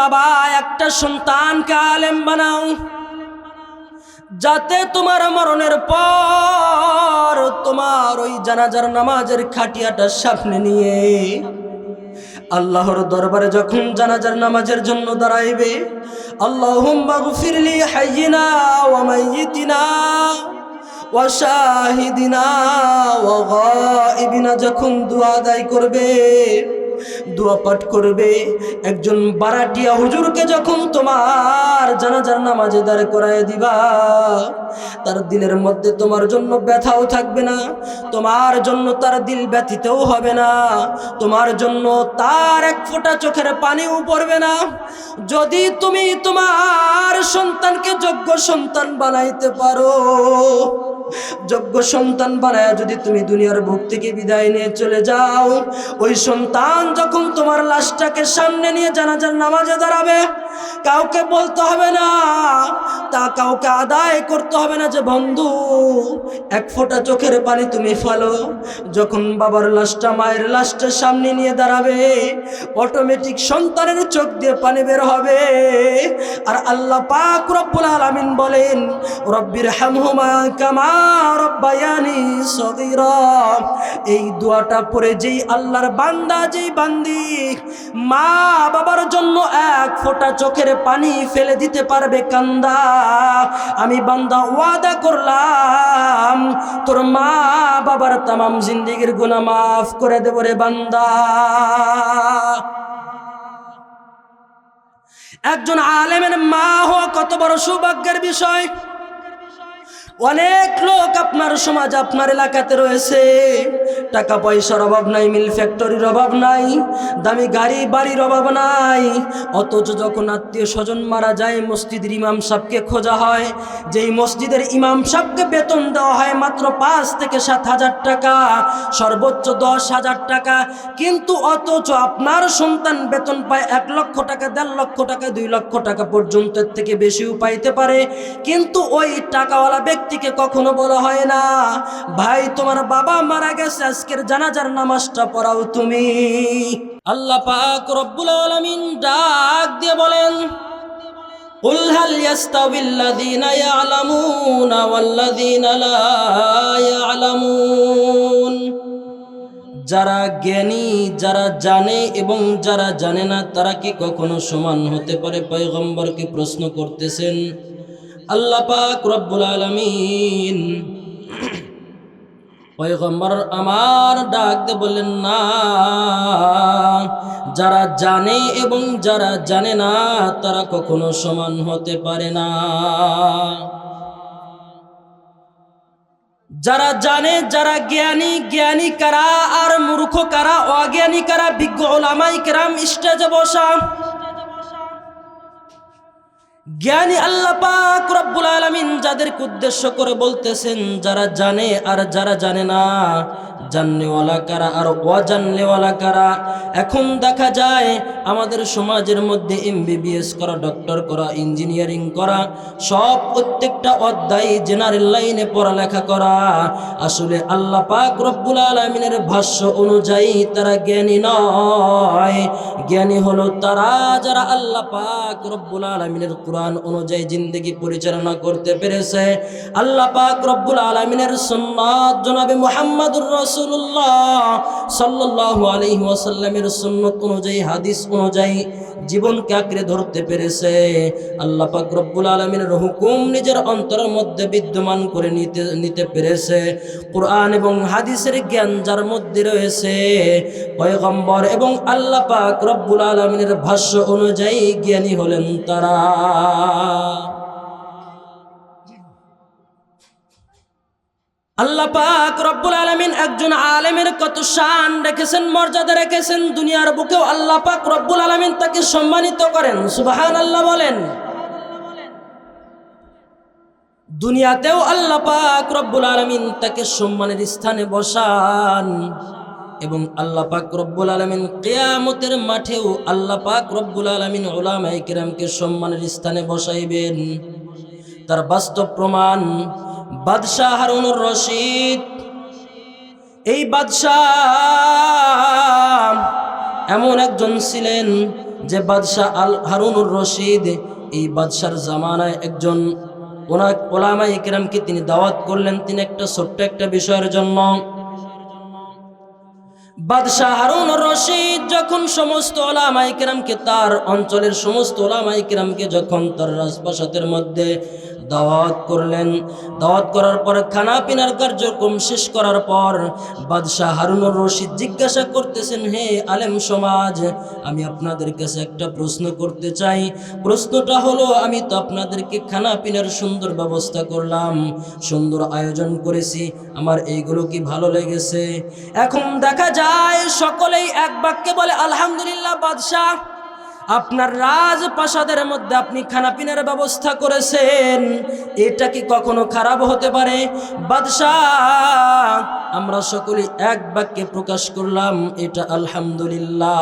বাবা, একটা সন্তানকে আলেম বানাও। যাতে তোমার মরণের পর তোমার ওই জানাজার নামাজের খাটিয়াটা সামনে নিয়ে আল্লাহর দরবারে যখন জানাজার নামাজের জন্য দাঁড়াইবে, আল্লাহুম্মা গফিরলি হাইয়িনা ওয়া মাইয়িতিনা যখন দোয়া আদায় করবে দোয়া পাঠ করবে। একজন বারাটিয়া হুজুরকে যখন তোমার জানাজার নামাজে দাঁড় করায় দিবা, তার দিলের মধ্যে তোমার জন্য ব্যথাও থাকবে না, তোমার জন্য তার দিল ব্যথিতও হবে না, তোমার জন্য তার এক ফোঁটা চোখের পানিও পড়বে না। যদি তুমি তোমার সন্তানকে যোগ্য সন্তান বানাইতে পারো, যোগ্য সন্তান বানায় যদি তুমি দুনিয়ার বুক থেকে বিদায় নিয়ে চলে যাও, ওই সন্তান যখন তোমার লাশটাকে সামনে নিয়ে জানাজার নামাজে দাঁড়াবে কাউকে বলতে হবে না। তা কাউকে আদায় করতে হবে না যে, বন্ধু, এক ফোঁটা চোখের পানি তুমি ফেলো। যখন বাবার লাশটা, মায়ের লাশটা সামনে নিয়ে দাঁড়াবে অটোমেটিক সন্তানের চোখ দিয়ে পানি বের হবে। আর আল্লাহ পাক রব্বুল আলামিন বলেন, রব্বির হামহুমা কামা রব্বায়ানি সগীরা। এই দোয়াটা পড়ে যেই আল্লাহর বান্দা, যেই বান্দি মা বাবার জন্য এক ফোঁটা চোখের পানি ফেলে দিতে পারবে কান্দা। আমি বান্দা ওয়াদা করলাম, তোর মা বাবার তামাম জিন্দিগির গুণা মাফ করে দেব রে বান্দা। একজন আলেমের মা হওয়া কত বড় সৌভাগ্যের বিষয়। অনেক লোক আপনার সমাজ আপনার এলাকাতে রয়েছে। টাকা পয়সার অভাব নাই, মিল ফ্যাক্টরির অভাব নাই, দামি গাড়ি বাড়ির অভাব নাই। অথচ যখন আত্মীয় স্বজন মারা যায়, মসজিদের ইমাম সাহকে খোঁজা হয়। যেই মসজিদের ইমাম সাহকে বেতন দেওয়া হয় মাত্র পাঁচ থেকে সাত হাজার টাকা, সর্বোচ্চ দশ হাজার টাকা। কিন্তু অথচ আপনার সন্তান বেতন পায় এক লক্ষ টাকা, দেড় লক্ষ টাকা, দুই লক্ষ টাকা পর্যন্ত থেকে বেশিও পাইতে পারে। কিন্তু ওই টাকাওয়ালা ব্যক্তিকে কখনো বলা হয় না ভাই তোমার বাবা মারা গেছে আজকের জানাজার নামাজটা পড়াও তুমি আল্লাহ পাক রব্বুল আলামিন ডাক দিয়ে বলেন قل هل يستوي الذين يعلمون والذين لا يعلمون যারা জ্ঞানী যারা জানে এবং যারা জানে না তারা কি কখনো সমান হতে পারে পয়গম্বরকে প্রশ্ন করতেছেন আল্লাহ পাক রব্বুল আলামিন পয়গম্বর আমার ডাক দিয়ে বললেন, না, যারা জানে এবং যারা জানে না, তারা কখনো সমান হতে পারে না। যারা জানে, যারা জ্ঞানী জ্ঞানী কারা আর মূর্খ কারা, অজ্ঞানী কারা, বিজ্ঞ ওলামাই কেরাম, স্টেজে বসা জ্ঞানী আল্লাহ পাক রব্বুল আলামিন যাদেরকে উদ্দেশ্য করে বলতেছেন, যারা জানে আর যারা জানে না জাননেওয়ালা কারা আর অজাননেওয়ালা কারা? এখন দেখা যায় আমাদের সমাজের মধ্যে এমবিবিএস করা, ডক্টর করা, ইঞ্জিনিয়ারিং করা, সব প্রত্যেকটা অধ্যায় জেনারেল লাইনে পড়ালেখা করা। আসলে আল্লাহ পাক রব্বুল আলমিনের ভাষ্য অনুযায়ী তারা জ্ঞানী নয়। জ্ঞানী হলো তারা যারা আল্লাহ পাক রব্বুল আলমিনের কোরআন অনুযায়ী জিন্দগি পরিচালনা করতে পেরেছে। আল্লাহ পাক রব্বুল আলমিনের সুন্নাত জনাবে মোহাম্মদুর রসুল্লাহ সাল্লাল্লাহু আলাইহি ওয়াসাল্লামের সুন্নত অনুযায়ী, হাদিস অনুযায়ী জীবনকে আঁকড়ে ধরতে পেরেছে। আল্লাহ পাক রব্বুল আলমিনের হুকুম নিজের অন্তরের মধ্যে বিদ্যমান করে নিতে নিতে পেরেছে। কোরআন এবং হাদিসের জ্ঞান যার মধ্যে রয়েছে, পয়গম্বর এবং আল্লাহ পাক রব্বুল আলমিনের ভাষ্য অনুযায়ী জ্ঞানী হলেন তারা। আল্লাহ পাক রব্বুল আলমিন একজন আলেমের কত শান রেখেছেন, মর্যাদা রেখেছেন, দুনিয়ার বুকেও আল্লাহ পাক রব্বুল আলমিন তাকে সম্মানিত করেন। সুবাহান আল্লাহ বলেন। দুনিয়াতেও আল্লাহ পাক রব্বুল আলমিন তাকে সম্মানের স্থানে বসান এবং আল্লাহ পাক রব্বুল আলমিন কেয়ামতের মাঠেও আল্লাহ পাক রব্বুল আলমিন ওলামাই কিরামকে সম্মানের স্থানে বসাইবেন। তার বাস্তব প্রমাণ বাদশাহ হারুনুর রশিদ। এই বাদশাহ এমন একজন ছিলেন যে বাদশাহ আল হারুনুর রশিদ এই বাদশার জামানায় একজন ওনা ওলামা ইকরামকে তিনি দাওয়াত করলেন। তিনি একটা ছোট্ট একটা বিষয়ের জন্য। বাদশাহ হারুন রশিদ যখন সমস্ত ওলামাই কেরামকে তার অঞ্চলের সমস্ত ওলামাই কেরামকে যখন তার রাজপ্রাসাদের মধ্যে দাওয়াত করলেন। দাওয়াত করার পর খানা পিনার কার্যক্রম শেষ করার পর বাদশাহ হারুনুর রশিদ জিজ্ঞাসা করতেছেন, হে আলেম সমাজ, আমি আপনাদের কাছে একটা প্রশ্ন করতে চাই। প্রশ্নটা হলো, আমি তো আপনাদেরকে খানা পিনার সুন্দর ব্যবস্থা করলাম, সুন্দর আয়োজন করেছি, আমার এইগুলো কি ভালো লেগেছে? এখন দেখা যায়, সকলেই এক বাক্যে বলে, আলহামদুলিল্লাহ বাদশাহ। আপনার রাজপ্রাসাদের মধ্যে আপনি খানাপিনার ব্যবস্থা করেছেন। এটা কি কখনো খারাপ হতে পারে? বাদশাহ, আমরা সকলেই এক বাক্যে প্রকাশ করলাম, এটা আলহামদুলিল্লাহ।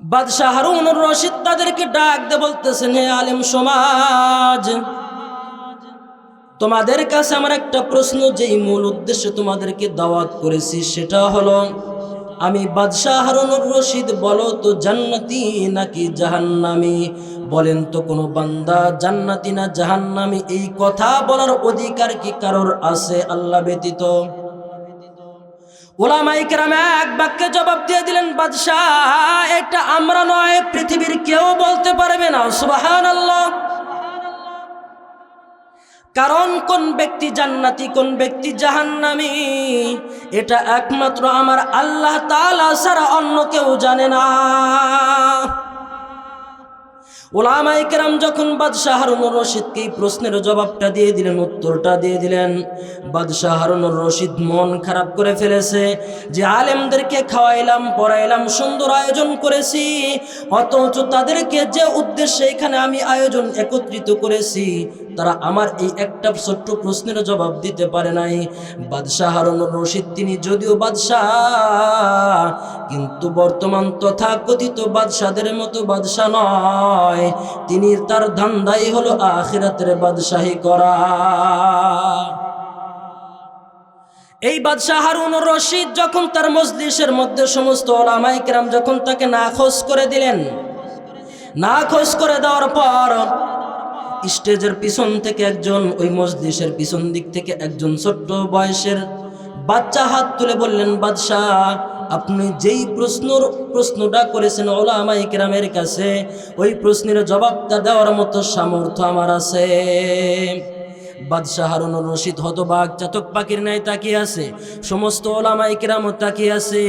বাদশাহ হারুনুর রশিদ তাদেরকে ডাক দে বলতেছেন, হে আলেম সমাজ, তোমাদের কাছে আমার একটা প্রশ্ন, যেই মূল উদ্দেশ্যে তোমাদেরকে দাওয়াত করেছি সেটা হলো আমি বাদশাহ হারুনুর রশিদ, বলো তো জান্নাতি নাকি জাহান্নামি? বলেন তো কোনো বান্দা, জান্নাতি না জাহান্নামি? এই কথা বলার অধিকার কি কারোর আছে আল্লাহ ব্যতীত? ওলামাই কেরামে এক বাক্যে জবাব দিয়ে দিলেন, বাদশাহ, এটা আমরা নয়, পৃথিবীর কেউ বলতে পারবে না সুবাহান আল্লাহ কারণ কোন ব্যক্তি জান্নাতি, কোন ব্যক্তি জাহান্নামি? এটা একমাত্র আমার আল্লাহ তালা ছাড়া অন্য কেউ জানে না। ওলামাই কেরাম যখন বাদশাহ হারুনুর রশিদকে এই প্রশ্নের জবাবটা দিয়ে দিলেন, উত্তরটা দিয়ে দিলেন, বাদশাহ হারুনুর রশিদ মন খারাপ করে ফেলেছে যে, আলেমদেরকে খাওয়াইলাম, পড়াইলাম, সুন্দর আয়োজন করেছি, অথচ তাদেরকে যে উদ্দেশ্যে এখানে আমি আয়োজন একত্রিত করেছি তারা আমার এই একটা ছোট্ট প্রশ্নের জবাব দিতে পারে নাই। বাদশাহ হারুনুর রশিদ, তিনি যদিও বাদশাহ, কিন্তু বর্তমান তথা কথিত বাদশাদের মতো বাদশাহ নয়। তিনি তার ধান্দাই হলো আখিরাতের বাদশাহী করা। এই বাদশাহ হারুন রশিদ যখন তার মজলিসের মধ্যে সমস্ত ওলামাই কেরাম যখন তাকে নাখোশ করে দিলেন, নাখোশ করে দেওয়ার পর স্টেজের পিছন থেকে একজন, ওই মজলিসের পিছন দিক থেকে একজন ছোট্ট বয়সের বাচ্চা হাত তুলে বললেন, বাদশাহ, আপনি যেই প্রশ্নর, প্রশ্নটা করেছেন ওলামাই কেরামের কাছে, ওই প্রশ্নের জবাবটা দেওয়ার মতো সামর্থ্য আমার আছে। বাদশাহ হারুন রশিদ হতবাগ চাতক পাখির ন্যায় তাকিয়ে আছে, সমস্ত ওলামাই কেরাম তাকিয়ে আছে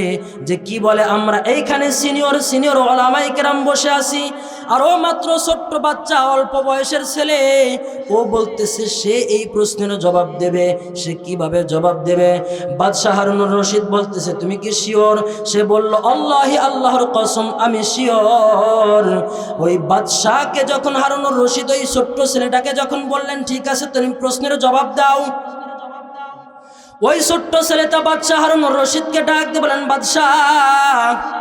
যে কি বলে, আমরা এইখানে সিনিয়র সিনিয়র ওলামাই কেরাম বসে আছি আর মাত্র ছোট্ট বাচ্চা, অল্প বয়সের ছেলে। ও বলতেছে, সে এই প্রশ্নের জবাব দেবে। সে কীভাবে জবাব দেবে? বাদশাহ হারুন রশিদ বলতেছে, তুমি কি শিওর? সে বলল, আল্লাহি আল্লাহর কসম, আমি শিওর। ওই বাদশাহকে যখন হারুনুর রশিদ, ওই ছোট্ট ছেলেটাকে যখন বললেন, ঠিক আছে, তুমি প্রশ্নের জবাব দাও। ওই ছোট্ট ছেলেটা বাদশাহ হারুনুর রশিদকে ডাক দিয়ে বলেন বাদশাহ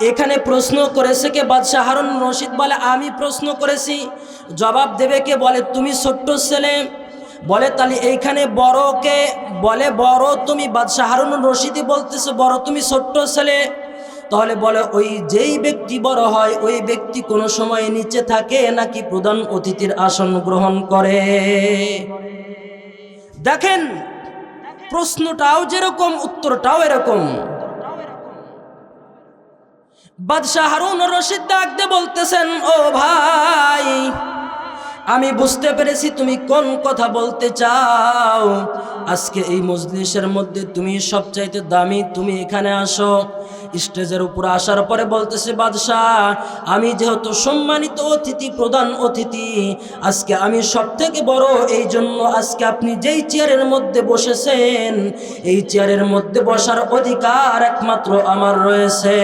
এখানে প্রশ্ন করেছে কে? বাদশাহ হারুন রশিদ বলে, আমি প্রশ্ন করেছি। জবাব দেবে কে? বলে, তুমি ছোট্ট ছেলে। বলে, তাহলে এইখানে বড়কে বলে, বড় তুমি। বাদশাহ হারুন রশিদই বলতেছে, বড় তুমি ছোট্ট ছেলে। তাহলে বলে, ওই যেই ব্যক্তি বড় হয়, ওই ব্যক্তি কোনো সময় নিচে থাকে নাকি প্রধান অতিথির আসন গ্রহণ করে? দেখেন, প্রশ্নটাও যেরকম, উত্তরটাও এরকম। বাদশাহ হারুন রশিদ ডাকতে বলতেছেন ও ভাই আমি বুঝতে পেরেছি তুমি কোন কথা বলতে চাও। আজকে এই মজলিসের মধ্যে তুমি সবচাইতে দামি তুমি এখানে আসো। স্টেজের উপর আসার পরে বলতেছে, বাদশাহ, আমি যেহেতু সম্মানিত অতিথি, প্রধান অতিথি, আজকে আমি সব থেকে বড় এই জন্য আজকে আপনি যেই চেয়ারের মধ্যে বসেছেন, এই চেয়ারের মধ্যে বসার অধিকার একমাত্র আমার রয়েছে।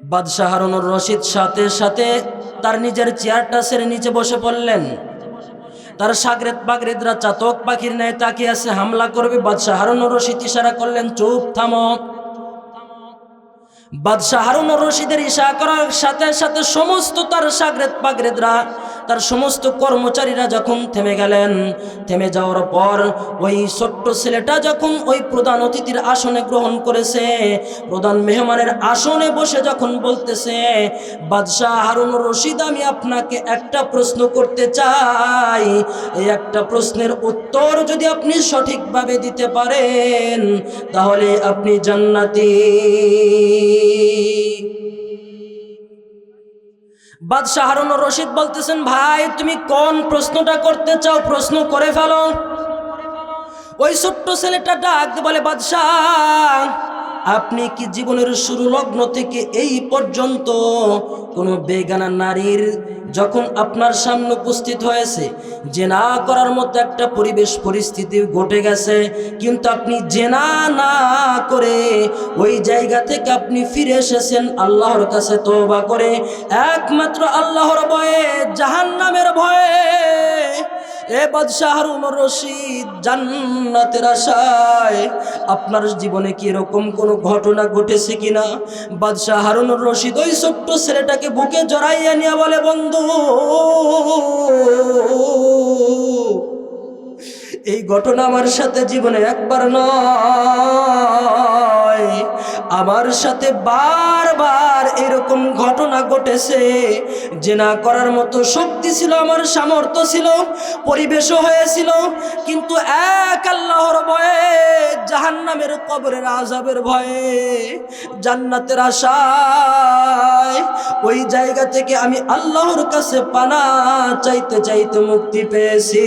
বাদশাহ হারুনুর রশিদ সাথে সাথে তার নিজের চেয়ারটা সেরে নিচে বসে পড়লেন। তার সাগরেত বাগরেদরা চাতক পাখির ন্যায় তাকিয়ে আছে, হামলা করবে, বাদশাহ হারুন রশিদ ইশারা করলেন, চুপ থামক বাদশাহ হারুন রশিদের ইশা করার সাথে সাথে সমস্ত তার সাগরেত পাগরেদরা তার সমস্ত কর্মচারীরা যখন থেমে গেলেন, থেমে যাওয়ার পর ওই ছোট্ট ছেলেটা যখন ওই প্রধান অতিথির আসনে গ্রহণ করেছে, প্রধান মেহমানের আসনে বসে যখন বলতেছে, বাদশাহ হারুন রশিদ, আমি আপনাকে একটা প্রশ্ন করতে চাই। এই একটা প্রশ্নের উত্তর যদি আপনি সঠিকভাবে দিতে পারেন, তাহলে আপনি জান্নাতি। বাদশাহ হারুন রশিদ বলতেছেন, ভাই, তুমি কোন প্রশ্নটা করতে চাও প্রশ্ন করে ফেলো। ওই ছোট্ট ছেলেটা ডাক বলে, বাদশাহ আপনি কি জীবনের শুরু লগ্ন থেকে এই পর্যন্ত কোনো বেগানা নারীর যখন আপনার সামনে উপস্থিত হয়েছে, জেনা করার মতো একটা পরিবেশ পরিস্থিতি ঘটে গেছে, কিন্তু আপনি জেনা না করে ওই জায়গা থেকে আপনি ফিরে এসেছেন আল্লাহর কাছে তওবা করে, একমাত্র আল্লাহর ভয়ে, জাহান্নামের ভয়ে। এ বাদশাহ হারুন রশিদ জান্নাতের আশায়, আপনার জীবনে কি এরকম কোনো ঘটনা ঘটেছে কিনা? বাদশাহ হারুন রশিদ ওই ছোট্ট ছেলেটাকে বুকে জড়াইয়া নিয়ে বলে, বন্ধু, এই ঘটনা আমার সাথে জীবনে একবার নয়। আমার সাথে বারবার এরকম ঘটনা ঘটেছে। যে না করার মতো শক্তি ছিল, আমার সামর্থ্য ছিল, পরিবেশও হয়েছিল। কিন্তু এক আল্লাহর ভয়ে, জাহান্নামের কবরের আজাবের ভয়ে, জান্নাতের আশায় ওই জায়গা থেকে আমি আল্লাহর কাছে পানা চাইতে চাইতে মুক্তি পেয়েছি।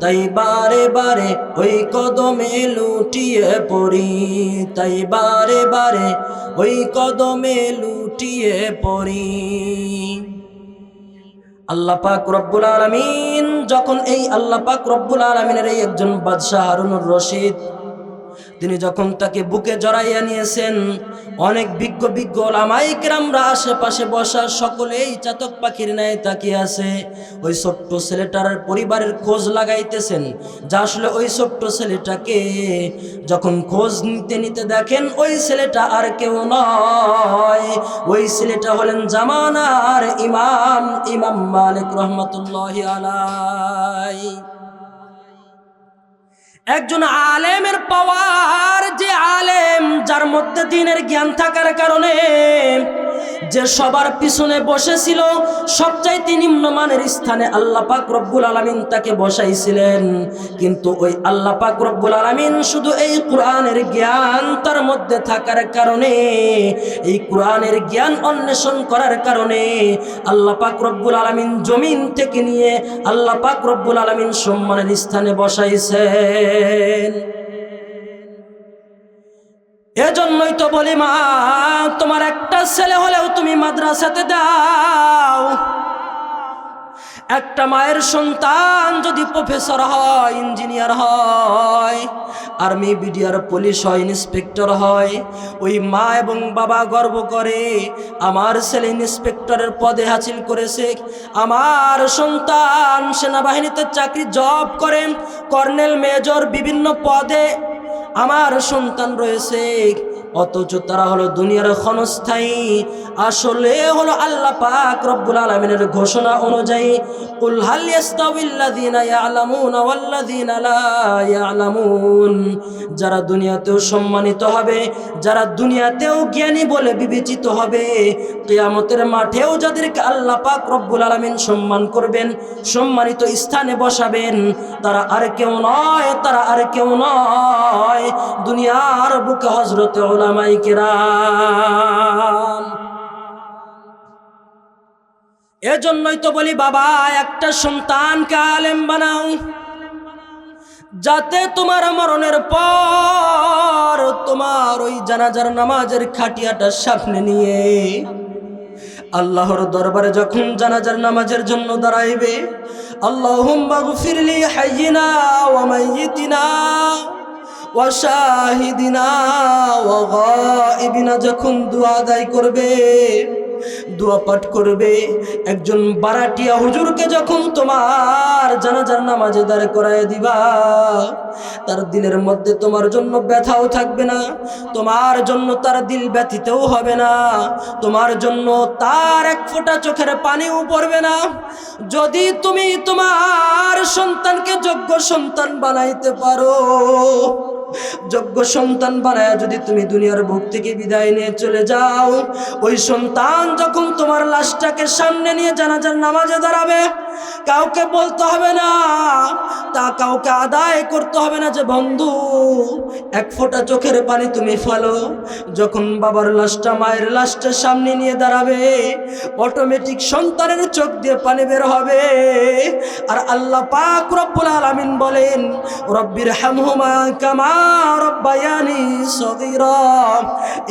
তাই বারে বারে ওই কদমে লুটিয়ে পড়ি। তাই বারে বারে ওই কদমে লুটিয়ে পড়ি। আল্লাহ পাক রব্বুল আলমিন যখন এই আল্লাহ পাক রব্বুল আলমিনের এই একজন বাদশাহ হারুনুর রশিদ তিনি যখন তাকে বুকে জড়াইয়া নিয়েছেন, অনেক বিজ্ঞ বিজ্ঞ লামাইকরামরা আশেপাশে বসা সকলেই চাতক পাখির ন্যায় তাকিয়ে আছে। ওই ছোট্ট ছেলেটার পরিবারের খোঁজ লাগাইতেছেন। যা আসলে ওই ছোট্ট ছেলেটাকে যখন খোঁজ নিতে নিতে দেখেন, ওই ছেলেটা আর কেউ নয়। ওই ছেলেটা হলেন জামানার ইমাম ইমাম মালিক রহমতুল্লাহ আলাই একজন আলেমের পাওয়ার যে আলেম যার মধ্যে দিনের জ্ঞান থাকার কারণে যে সবার পিছনে বসেছিল, সবচাইতে নিম্নমানের স্থানে আল্লাহ পাক রব্বুল আলমিন তাকে বসাইছিলেন। কিন্তু ওই আল্লাহ পাক রব্বুল আলমিন শুধু এই কোরআনের জ্ঞান তার মধ্যে থাকার কারণে, এই কোরআনের জ্ঞান অন্বেষণ করার কারণে আল্লাহ পাক রব্বুল আলমিন জমিন থেকে নিয়ে আল্লাহ পাক রব্বুল আলমিন সম্মানের স্থানে বসাইছেন। এজন্যই তো বলি মা, তোমার একটা ছেলে হলেও তুমি মাদ্রাসাতে দাও। একটা মায়ের সন্তান যদি প্রফেসর হয়, ইঞ্জিনিয়ার হয়, আর্মি, বিডিআর, পুলিশ হয়, ইন্সপেক্টর হয়, ওই মা এবং বাবা গর্ব করে, আমার ছেলে ইন্সপেক্টরের পদে হাসিল করেছে, আমার সন্তান সেনাবাহিনীতে চাকরি জব করেন, কর্নেল, মেজর বিভিন্ন পদে আমার সন্তান রয়েছে। অথচ তারা হলো দুনিয়ার ক্ষণস্থায়ী। আসলে হলো আল্লাহ পাক রব্বুল আলামিনের ঘোষণা অনুযায়ী যারা দুনিয়াতেও সম্মানিত হবে, যারা দুনিয়াতেও জ্ঞানী বলে বিবেচিত হবে, কিয়ামতের মাঠেও যাদেরকে আল্লাহ পাক রব্বুল আলামিন সম্মান করবেন, সম্মানিত স্থানে বসাবেন, তারা আর কেউ নয়, তারা আর কেউ নয়। দুনিয়ার বুকে হজরতে এজন্যই তো বলি, বাবা, একটা সন্তানকে আলেম বানাও, যাতে তোমার মরণের পর তোমার ওই জানাজার নামাজের খাটিয়াটা সামনে নিয়ে আল্লাহর দরবারে যখন জানাজার নামাজের জন্য দাঁড়াইবে আল্লাহ আল্লাহুম্মা গফিরলি হাইয়িনা ওয়া মাইয়িতিনা। ওয়াশাহিদিনা ওয়া গায়িবিনা যখন দোয়া আদায় করবে, দোয়া পাঠ করবে, একজন বারাটিয়া হুজুরকে যখন তোমার জানাজার নামাজে দাঁড় করায় দিবা, তার দিলের মধ্যে তোমার জন্য ব্যথাও থাকবে না, তোমার জন্য তার দিল ব্যথিতও হবে না, তোমার জন্য তার এক ফোঁটা চোখের পানিও পড়বে না। যদি তুমি তোমার সন্তানকে যোগ্য সন্তান বানাইতে পারো যোগ্য সন্তান বানায় যদি তুমি দুনিয়ার বুক থেকে বিদায় নিয়ে চলে যাও, ওই সন্তান যখন তোমার লাশটাকে সামনে নিয়ে জানাজার নামাজে দাঁড়াবে, কাউকে বলতে হবে না, তা কাউকে আদায় করতে হবে না যে, বন্ধু, এক ফোঁটা চোখের পানি তুমি ফেলো। যখন বাবার লাশটা, মায়ের লাশটা সামনে নিয়ে দাঁড়াবে অটোমেটিক সন্তানের চোখ দিয়ে পানি বের হবে। আর আল্লাহ পাক রব্বুল আলামিন বলেন রব্বির হামহুমা কামা রব্বায়ানি সগীরা।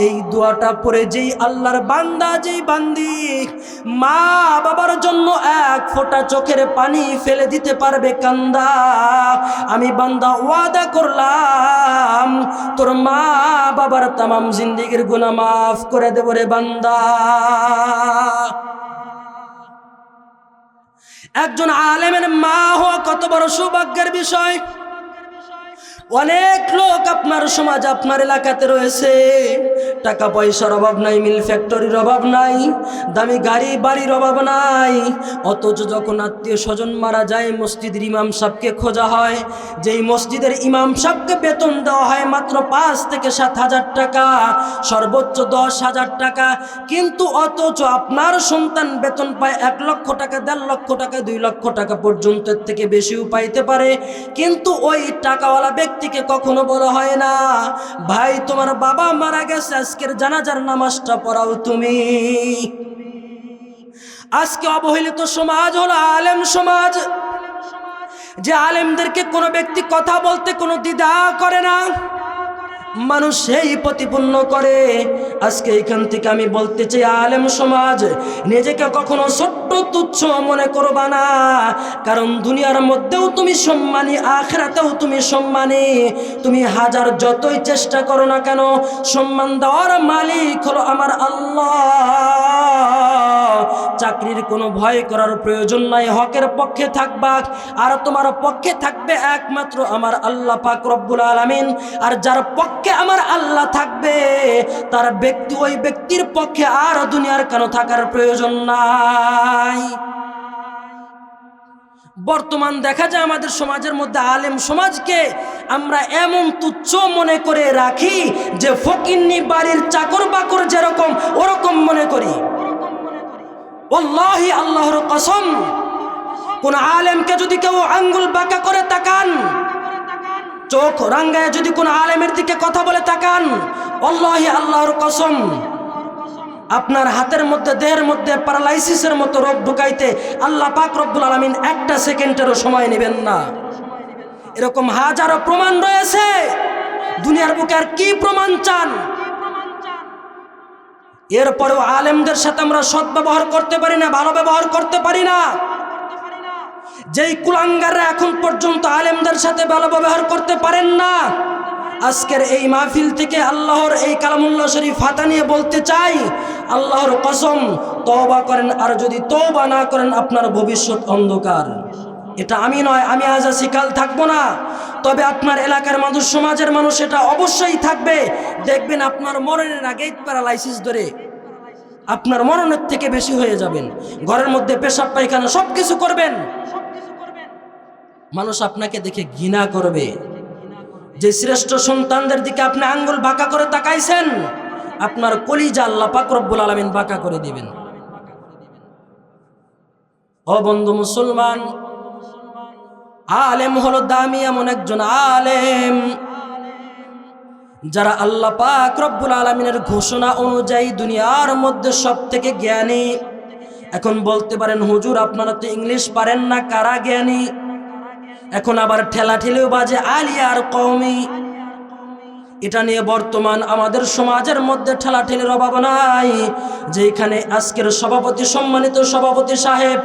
এই দোয়াটা যেই আল্লাহর বান্দা, যেই বান্দি মা বাবার জন্য এক চোখের পানি ফেলে দিতে পারবে কান্দা। আমি বান্দা ওয়াদা করলাম, তোর মা বাবার তামাম জিন্দিগির গুনাহ মাফ করে দেব রে বান্দা। একজন আলেমের মা হওয়া কত বড় সৌভাগ্যের বিষয়। অনেক লোক আপনার সমাজ, আপনার এলাকাতে রয়েছে। টাকা পয়সার অভাব নাই, মিল ফ্যাক্টরির অভাব নাই, দামি গাড়ি বাড়ির অভাব নাই। অথচ যখন আত্মীয় স্বজন মারা যায়, মসজিদের ইমাম সাহকে খোঁজা হয়। যেই মসজিদের ইমাম সাহকে বেতন দেওয়া হয় মাত্র পাঁচ থেকে সাত হাজার টাকা, সর্বোচ্চ দশ হাজার টাকা। কিন্তু অথচ আপনার সন্তান বেতন পায় এক লক্ষ টাকা, দেড় লক্ষ টাকা, দুই লক্ষ টাকা পর্যন্ত থেকে বেশিও পাইতে পারে। কিন্তু ওই টাকাওয়ালা ব্যক্তিকে কখনো বলা হয় না। ভাই, তোমার বাবা মারা গেছে, আজকের জানাজার নামাজটা পড়াও তুমি। আজকে অবহেলিত সমাজ হলো আলেম সমাজ। যে আলেমদেরকে কোনো ব্যক্তি কথা বলতে কোনো দ্বিধা করে না। মানুষ সেই প্রতিপন্ন করে। আজকে এখান থেকে আমি বলতে চাই, আলেম সমাজ, নিজেকে কখনো ছোট্ট তুচ্ছ মনে করবা না। কারণ দুনিয়ার মধ্যেও তুমি সম্মানী, আখরাতেও তুমি সম্মানী। তুমি হাজার যতই চেষ্টা করো না কেন, সম্মান দেওয়ার মালিক হলো আমার আল্লাহ। চাকরির কোনো ভয় করার প্রয়োজন নাই। হকের পক্ষে থাকবা। আর তোমার পক্ষে থাকবে একমাত্র আমার আল্লাহ পাক রব্বুল আলামিন। আর যার পক্ষে আমার আল্লাহ থাকবে, তার ব্যক্তি ওই ব্যক্তির পক্ষে আর দুনিয়ার কেন থাকার প্রয়োজন নাই। বর্তমান দেখা যায় আমাদের সমাজের মধ্যে আলেম সমাজকে আমরা এমন তুচ্ছ মনে করে রাখি যে ফকিন্নি বাড়ির চাকর বাকর যেরকম, ওরকম মনে করি। ওল্লাহি আল্লাহর কসম, কোন আলেমকে যদি কেউ আঙ্গুল বাঁকা করে তাকান, চোখ রাঙ্গায় যদি কোন আলেমের দিকে কথা বলে তাকান অল্লাহি আল্লাহর কসম, আপনার হাতের মধ্যে, দেহের মধ্যে প্যারালাইসিসের মতো রোগ ঢুকাইতে আল্লাহ পাক রব্বুল আলমিন একটা সেকেন্ডেরও সময় নেবেন না। এরকম হাজারো প্রমাণ রয়েছে। দুনিয়ার বুকে আর কি প্রমাণ চান? এরপরেও আলেমদের সাথে আমরা সৎ ব্যবহার করতে পারি না, ভালো ব্যবহার করতে পারি না। যেই কুলাঙ্গাররা এখন পর্যন্ত আলেমদের সাথে ভালো ব্যবহার করতে পারেন না, আজকের এই মাহফিল থেকে আল্লাহর এই কালামুল্লাহ শরীফ হাতা নিয়ে বলতে চাই, আল্লাহর কসম, তওবা করেন আর যদি তওবা না করেন, আপনার ভবিষ্যৎ অন্ধকার। এটা আমি নয়, আমি আজ আছি, কাল থাকব না। তবে আপনার এলাকার মানুষ, সমাজের মানুষ এটা অবশ্যই থাকবে। দেখবেন আপনার মরণের আগেই প্যারালাইসিস ধরে আপনার মরণের থেকে বেশি হয়ে যাবেন। ঘরের মধ্যে পেশাব, পায়খানা সব কিছু করবেন। মানুষ আপনাকে দেখে ঘৃণা করবে। যে শ্রেষ্ঠ সন্তানদের দিকে আপনি আঙ্গুল বাঁকা করে তাকাইছেন, আপনার কলিজা আল্লাহ পাক রব্বুল আলমিন বাঁকা করে দিবেন। ও বন্ধু মুসলমান আলেম হলো দামি এমন একজন আলেম। যারা আল্লাহ পাক রব্বুল আলমিনের ঘোষণা অনুযায়ী দুনিয়ার মধ্যে সব থেকে জ্ঞানী। এখন বলতে পারেন, হুজুর, আপনারা তো ইংলিশ পারেন না, কারা জ্ঞানী? এখন আবার ঠেলা ঠেলেও বাজে আলিয়ার কওমি। এটা নিয়ে বর্তমান আমাদের সমাজের মধ্যে ঠেলা ঠেলের অভাব নাই। যেখানে আজকের সভাপতি সম্মানিত সভাপতি সাহেব,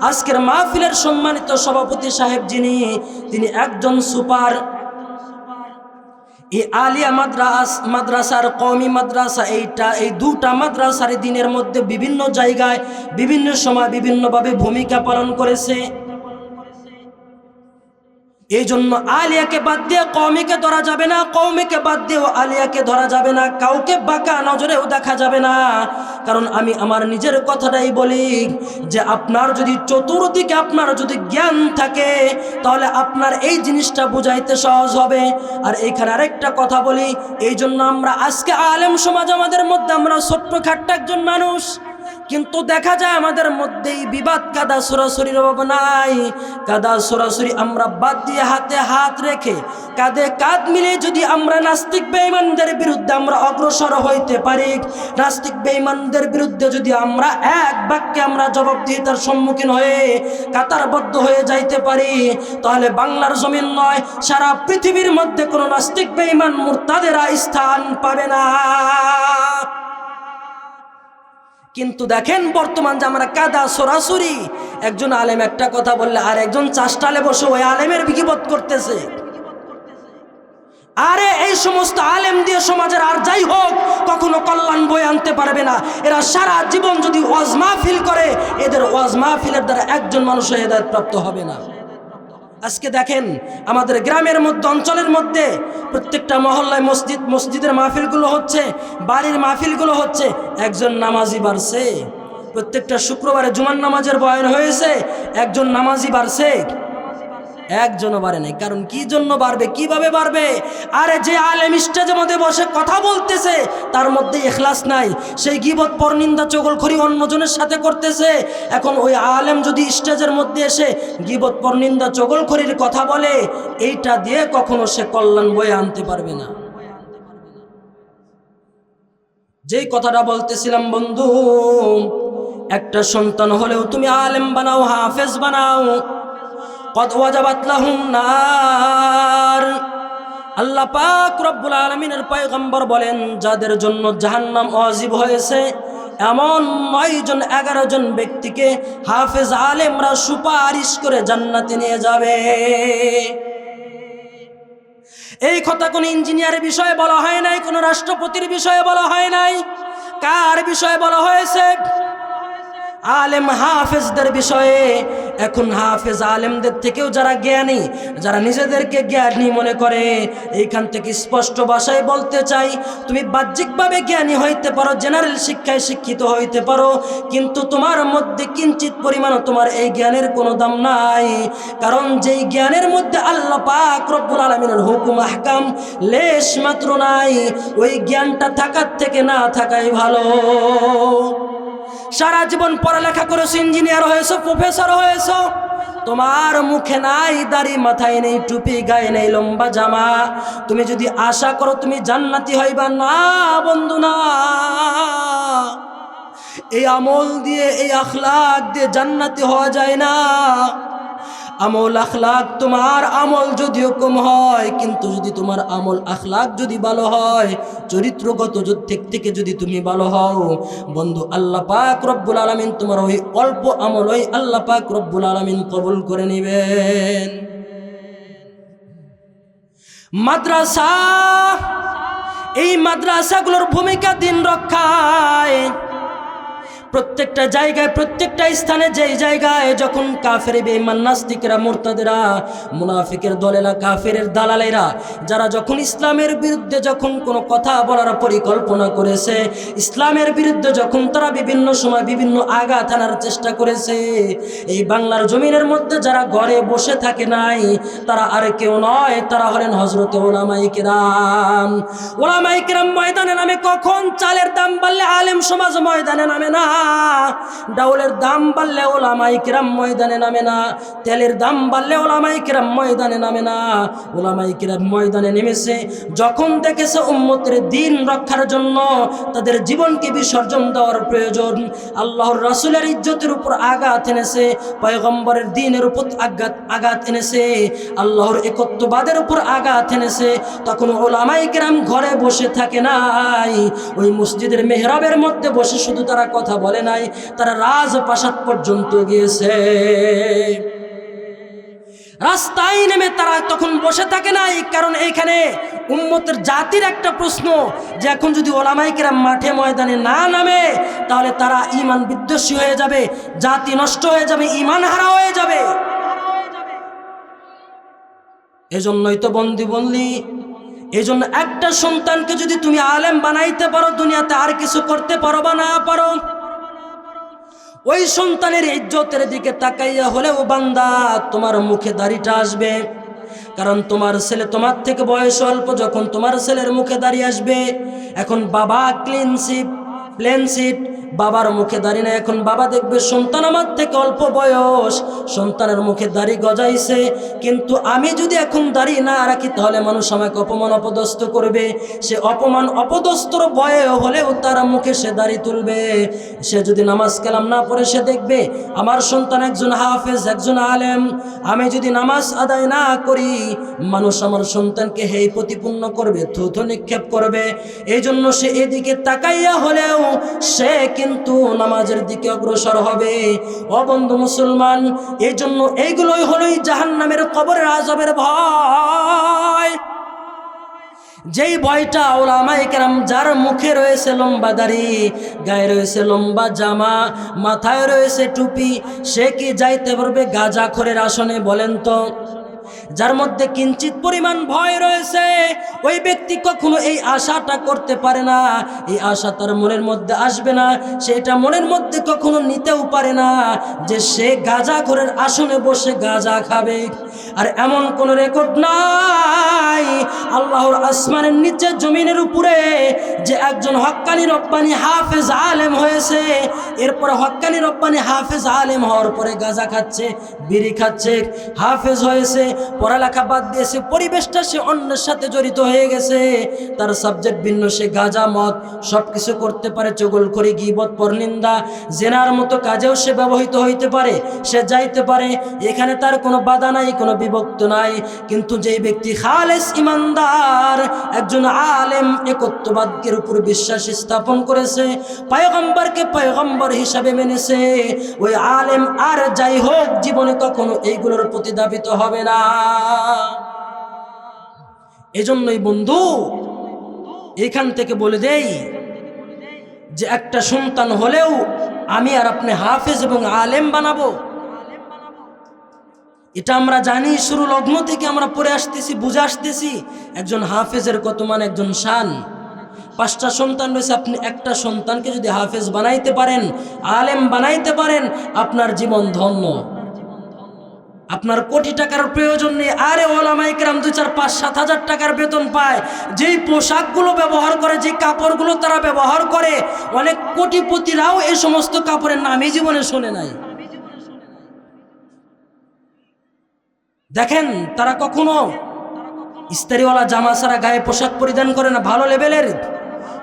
আজকের মাহফিলের সম্মানিত সভাপতি সাহেব যিনি, তিনি একজন সুপার। এই আলিয়া মাদ্রাস মাদ্রাসার কমি মাদ্রাসা, এইটা, এই দুটা মাদ্রাসার দিনের মধ্যে বিভিন্ন জায়গায়, বিভিন্ন সময় বিভিন্নভাবে ভূমিকা পালন করেছে। এই জন্য আলিয়াকে বাদ দিয়ে কৌমিকে ধরা যাবে না কৌমিকে বাদ দিয়েও আলিয়াকে ধরা যাবে না, কাউকে বাঁকা নজরেও দেখা যাবে না। কারণ আমি আমার নিজের কথাটাই বলি যে আপনার যদি চতুর্দিকে আপনার যদি জ্ঞান থাকে, তাহলে আপনার এই জিনিসটা বুঝাইতে সহজ হবে। আর এইখানে আরেকটা কথা বলি এই জন্য আমরা আজকে আলেম সমাজ আমাদের মধ্যে, আমরা ছোট্ট খাট্ট একজন মানুষ। কিন্তু দেখা যায় আমাদের মধ্যেই বিবাদ, কাদা সরাসরির অভাব নাই। কাদা সরাসরি আমরা বাদ দিয়ে হাতে হাত রেখে কাঁধে কাঁধ মিলে যদি আমরা নাস্তিক বেঈমানদের বিরুদ্ধে আমরা অগ্রসর হইতে পারি, নাস্তিক বেঈমানদের বিরুদ্ধে যদি আমরা এক বাক্যে আমরা জবাবদিহিতার সম্মুখীন হয়ে কাতারবদ্ধ হয়ে যাইতে পারি, তাহলে বাংলার জমিন নয়, সারা পৃথিবীর মধ্যে কোনো নাস্তিক বেঈমান মুরতাদেরা স্থান পাবে না। কিন্তু দেখেন বর্তমান যে আমরা কাদা সরাসরি, একজন আলেম একটা কথা বললে, আর একজন চাষটালে বসে ওই আলেমের বিকিবত করতেছে। আরে এই সমস্ত আলেম দিয়ে সমাজের আর যাই হোক, কখনো কল্যাণ বয়ে আনতে পারবে না। এরা সারা জীবন যদি ওয়াজ মাহফিল করে, এদের ওয়াজ মাহফিলের দ্বারা একজন মানুষ হেদায়ত প্রাপ্ত হবে না। আজকে দেখেন, আমাদের গ্রামের মধ্যে, অঞ্চলের মধ্যে প্রত্যেকটা মহল্লায় মসজিদ, মসজিদের মাহফিলগুলো হচ্ছে, বাড়ির মাহফিলগুলো হচ্ছে, একজন নামাজি বাড়ছে। প্রত্যেকটা শুক্রবারে জুমান নামাজের বয়ন হয়েছে, একজন নামাজি বাড়ছে। একজনও বাড়ে নাই। কারণ কি জন্য বাড়বে, কীভাবে বাড়বে? আরে যে আলেম স্টেজের মধ্যে বসে কথা বলতেছে, তার মধ্যে এখলাস নাই। সেই গিবত পরনিন্দা চগলখড়ি অন্যজনের সাথে করতেছে। এখন ওই আলেম যদি স্টেজের মধ্যে এসে গিবত পরনিন্দা চগলখড়ির কথা বলে, এইটা দিয়ে কখনো সে কল্যাণ বয়ে আনতে পারবে না। যেই কথাটা বলতেছিলাম, বন্ধু, একটা সন্তান হলেও তুমি আলেম বানাও, হাফেজ বানাও। বলেন, যাদের জন্য জাহান্নাম অজীব হয়েছে, এমন নয় জন, এগারো জন ব্যক্তিকে হাফেজ আলেমরা সুপারিশ করে জান্নাতে নিয়ে যাবে। এই কথা কোনো ইঞ্জিনিয়ারের বিষয়ে বলা হয় নাই, কোনো রাষ্ট্রপতির বিষয়ে বলা হয় নাই। কার বিষয়ে বলা হয়েছে? আলেম হাফেজদের বিষয়ে। এখন হাফেজ আলেমদের থেকেও যারা জ্ঞানী, যারা নিজেদেরকে জ্ঞানী মনে করে, এইখান থেকে স্পষ্ট ভাষায় বলতে চাই, তুমি বাহ্যিকভাবে জ্ঞানী হইতে পারো, জেনারেল শিক্ষায় শিক্ষিত হইতে পারো, কিন্তু তোমার মধ্যে কিঞ্চিত পরিমাণ তোমার এই জ্ঞানের কোনো দাম নাই। কারণ যেই জ্ঞানের মধ্যে আল্লাহ পাক রব্বুল আলমিনের হুকুম, আহকাম লেশ মাত্র নাই, ওই জ্ঞানটা থাকার থেকে না থাকাই ভালো। সারা জীবন পড়ালেখা করেছ ইঞ্জিনিয়ার হয়েছো প্রফেসর হয়েছো। তোমার মুখে নাই, দাড়ি মাথায় নেই, টুপি গায়ে নেই, লম্বা জামা। তুমি যদি আশা করো তুমি জান্নাতি হইবা, না বন্ধু, না। এই আমল দিয়ে, এই আখলাক দিয়ে জান্নাতি হওয়া যায় না। আমল আখলাক তোমার আমল যদিও কম হয়, কিন্তু যদি তোমার আমল আখলাক যদি ভালো হয়, চরিত্রগত দিক থেকে যদি তুমি ভালো হও, বন্ধু, আল্লাহ পাক রব্বুল আলমিন তোমার ওই অল্প আমল ওই আল্লাহ পাক রব্বুল আলমিন কবুল করে নেবেন। মাদ্রাসা, এই মাদ্রাসাগুলোর ভূমিকা দিন রক্ষায়। প্রত্যেকটা জায়গায়, প্রত্যেকটা স্থানে, যেই জায়গায় যখন কাফের বেমান নাস্তিকরা, মোরতাদেরা, মুনাফিকের দলেরা কাফের দালালেরা, যারা যখন ইসলামের বিরুদ্ধে যখন কোনো কথা বলার পরিকল্পনা করেছে, ইসলামের বিরুদ্ধে যখন তারা বিভিন্ন সময় বিভিন্ন আঘাত আনার চেষ্টা করেছে, এই বাংলার জমিনের মধ্যে যারা ঘরে বসে থাকে নাই, তারা আর কেউ নয়, তারা হলেন হজরত ওলামাই কিরাম। ওলামাই কিরাম ময়দানে নামে কখন চালের দাম বাড়লে আলেম সমাজ ময়দানে নামে না? ডাউলের দাম বাড়লে ওলামাই কিরাম ময়দানে নামে না, তেলের দাম বাড়লে ওলামাই কিরাম ময়দানে নামে না। ওলামাই কিরাম ময়দানে নেমেছে, যখন দেখেছে উম্মতের দিন রক্ষার জন্য তাদের জীবনকে বিসর্জন দেওয়ার প্রয়োজন, আল্লাহর রাসুলের ইজ্জতের উপর আঘাত এনেছে, পয়গম্বরের দিনের উপর আঘাত আঘাত এনেছে, আল্লাহর একত্ববাদের উপর আঘাত এনেছে, তখন ওলামাই কিরাম ঘরে বসে থাকে নাই। ওই মসজিদের মেহরাবের মধ্যে বসে শুধু তারা কথা বলে। বলে নাই, তারা রাজপ্রাসাদ পর্যন্ত গিয়েছে। রাস্তায় নেমে তারা তখন বসে থাকে নাই, কারণ এইখানে উম্মতের জাতির একটা প্রশ্ন যে এখন যদি ওলামাইকেরা মাঠে ময়দানে না নামে, তাহলে তারা ইমান বিদ্বেষী হয়ে যাবে, জাতি নষ্ট হয়ে যাবে ইমান হারা হয়ে যাবে। এজন্যই তো বন্দি বললি এই জন্য একটা সন্তানকে যদি তুমি আলেম বানাইতে পারো দুনিয়াতে, আর কিছু করতে পারো বা না পারো ওই সন্তানের ইজ্জতের দিকে তাকাইয়া হলেও বান্দা, তোমার মুখে দাড়িটা আসবে। কারণ তোমার ছেলে তোমার থেকে বয়স অল্প, যখন তোমার ছেলের মুখে দাঁড়িয়ে আসবে, এখন বাবা ক্লিনশিপ সিট প্লেন সিট বাবার মুখে দাঁড়িয়ে না এখন বাবা দেখবে সন্তান আমার থেকে অল্প বয়স। সন্তানের মুখে দাড়ি গজাইছে। কিন্তু আমি যদি এখন দাঁড়িয়ে না রাখি, তাহলে মানুষ আমাকে অপমান অপদস্থ করবে। সে অপমান অপদস্থর ভয়ে হলেও তার মুখে সে দাড়ি তুলবে। সে যদি নামাজ কালাম না পড়ে, সে দেখবে আমার সন্তান একজন হাফেজ, একজন আলেম। আমি যদি নামাজ আদায় না করি, মানুষ আমার সন্তানকে হেই প্রতিপূর্ণ করবে, থুথু নিক্ষেপ করবে। এই জন্য সে এদিকে তাকাইয়া হলেও সে কিন্তু নামাজের দিকে অগ্রসর হবে। অবন্ধু মুসলমান এই জন্য এইগুলোই হলোই জাহান নামের কবরের আজবের ভয়। যেই ভয়টা ওলামাই কেরাম যার মুখে রয়েছে লম্বা দাড়ি, গায়ে রয়েছে লম্বা জামা, মাথায় রয়েছে টুপি, সে কি যাইতে পারবে গাজা খরের আসনে বলেন তো? যার মধ্যে কিঞ্চিত পরিমাণ ভয় রয়েছে, ওই ব্যক্তি কখনো এই আশাটা করতে পারে না। এই আশা তার মনের মধ্যে আসবে না সেটা মনের মধ্যে কখনো নিতেও পারে না যে সে গাজা ঘরের আসনে বসে গাজা খাবে। আর এমন কোন রেকর্ড নাই আল্লাহর আসমানের নিচে, জমিনের উপরে যে একজন হক্কানি রব্বানি হাফেজ আলেম হয়েছে, এরপর হক্কানি রব্বানি হাফেজ আলেম হওয়ার পরে গাজা খাচ্ছে, বিড়ি খাচ্ছে, হাফেজ হয়েছে পড়ালেখা বাদ দিয়েছে পরিবেশটা, সে অন্যের সাথে জড়িত হয়ে গেছে। তার সাবজেক্ট ভিন্ন, সে গাজা মত সব কিছু করতে পারে, চগল করে গিবত, পরনিন্দা। জেনার মতো কাজেও সে ব্যবহৃত হইতে পারে, সে যাইতে পারে। এখানে তার কোনো বাধা নাই, কোনো বিভক্ত নাই। কিন্তু যেই ব্যক্তি খালেস ইমানদার, একজন আলেম, একত্ববাদকের উপর বিশ্বাস স্থাপন করেছে, পায়গম্বরকে পায়গম্বর হিসাবে মেনেছে। ওই আলেম আর যাই হোক, জীবনে কখনো এইগুলোর প্রতি দাবিত হবে না। এজন্যই বন্ধু, এখান থেকে বলে দেই যে একটা সন্তান হলেও আমি আর আপনি হাফেজ এবং আলেম বানাবো। এটা আমরা জানি, শুরু লগ্ন থেকে আমরা পড়ে আসতেছি, বুঝে আসতেছি, একজন হাফেজের কত মান, একজন শান। পাঁচটা সন্তান রয়েছে, আপনি একটা সন্তানকে যদি হাফেজ বানাইতে পারেন, আলেম বানাইতে পারেন, আপনার জীবন ধন্য। আপনার কোটি টাকার প্রয়োজন নেই। আরে ওলামাই কেরাম, দুই চার পাঁচ সাত হাজার টাকার বেতন পায়। যেই পোশাকগুলো ব্যবহার করে যে কাপড়গুলো তারা ব্যবহার করে, অনেক কোটিপতিরাও এই সমস্ত কাপড়ের নামই জীবনে শোনে নাই। দেখেন, তারা কখনো ইস্তারিওয়ালা জামা ছাড়া গায়ে পোশাক পরিধান করে না, ভালো লেভেলের।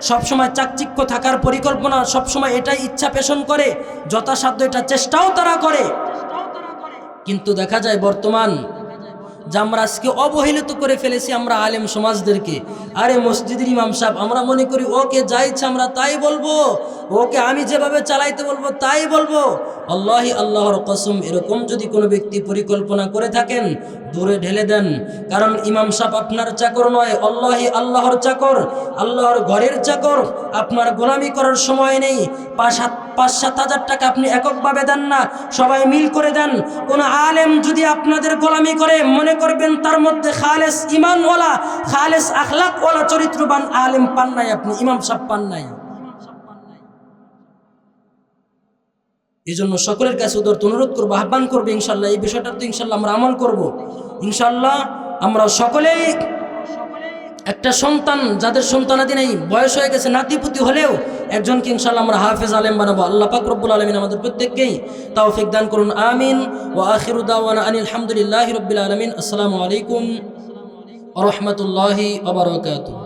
সবসময় চাকচিক্য থাকার পরিকল্পনা, সবসময় এটাই ইচ্ছা পেশন করে, যথাসাধ্য এটা চেষ্টাও তারা করে। কিন্তু দেখা যায় বর্তমান যে আমরা আজকে অবহেলিত করে ফেলেছি আমরা আলেম সমাজদেরকে। আরে মসজিদের ইমাম সাহেব, আমরা মনে করি ওকে যা আমরা তাই বলব, ওকে আমি যেভাবে চালাইতে বলব তাই বলব। আল্লাহি আল্লাহর কসম, এরকম যদি কোনো ব্যক্তি পরিকল্পনা করে থাকেন, দূরে ঢেলে দেন। কারণ ইমাম সাহেব আপনার চাকর নয়, আল্লাহি আল্লাহর চাকর, আল্লাহর ঘরের চাকর, আপনার গোলামি করার সময় নেই। সাত পাঁচ সাত হাজার টাকা আপনি এককভাবে দেন না, সবাই মিল করে দেন। কোন আলেম যদি আপনাদের গোলামি করে, মনে করবেন তার মধ্যে খালেস ইমানওয়ালা, খালেস আখলাকওয়ালা চরিত্রবান আলেম পান নাই আপনি, ইমাম সাহেব পান নাই। এই জন্য সকলের কাছে উদর অনুরোধ করব, আহ্বান করব, ইনশাল্লাহ, এই বিষয়টা তো ইনশাল্লাহ আমরা আমল করব। ইনশাল্লাহ আমরা সকলেই একটা সন্তান, যাদের সন্তানাদি নেই, বয়স হয়ে গেছে, নাতিপুতি হলেও একজনকে ইনশাল্লাহ আমরা হাফেজ আলেম বানাবো। আল্লাহ পাক রব্বুল আলমিন আমাদের প্রত্যেককেই তাওফিক দান করুন, আমিন। ও আখিরুদ্দাওয়ান আনিল আলহামদুলিল্লাহ রবিল আলমিন। আসসালামু আলাইকুম রহমতুল্লাহি আবরকাত